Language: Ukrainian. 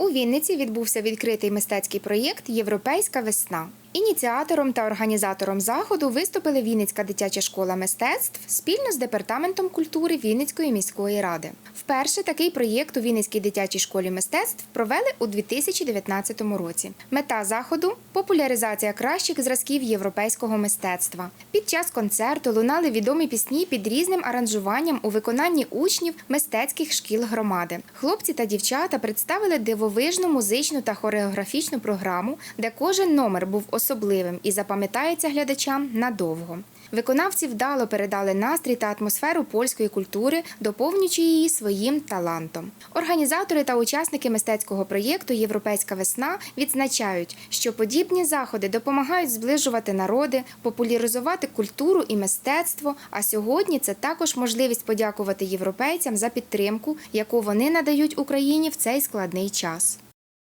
У Вінниці відбувся відкритий мистецький проєкт Європейська весна. Ініціатором та організатором заходу виступили Вінницька дитяча школа мистецтв спільно з департаментом культури Вінницької міської ради. Вперше такий проєкт у Вінницькій дитячій школі мистецтв провели у 2019 році. Мета заходу популяризація кращих зразків європейського мистецтва. Під час концерту лунали відомі пісні під різним аранжуванням у виконанні учнів мистецьких шкіл громади. Хлопці та дівчата представили дивовижну музичну та хореографічну програму, де кожен номер був особливим і запам'ятається глядачам надовго. Виконавці вдало передали настрій та атмосферу польської культури, доповнюючи її своїм талантом. Організатори та учасники мистецького проєкту Європейська весна відзначають, що подібні заходи допомагають зближувати народи, популяризувати культуру і мистецтво. А сьогодні це також можливість подякувати європейцям за підтримку, яку вони надають Україні в цей складний час.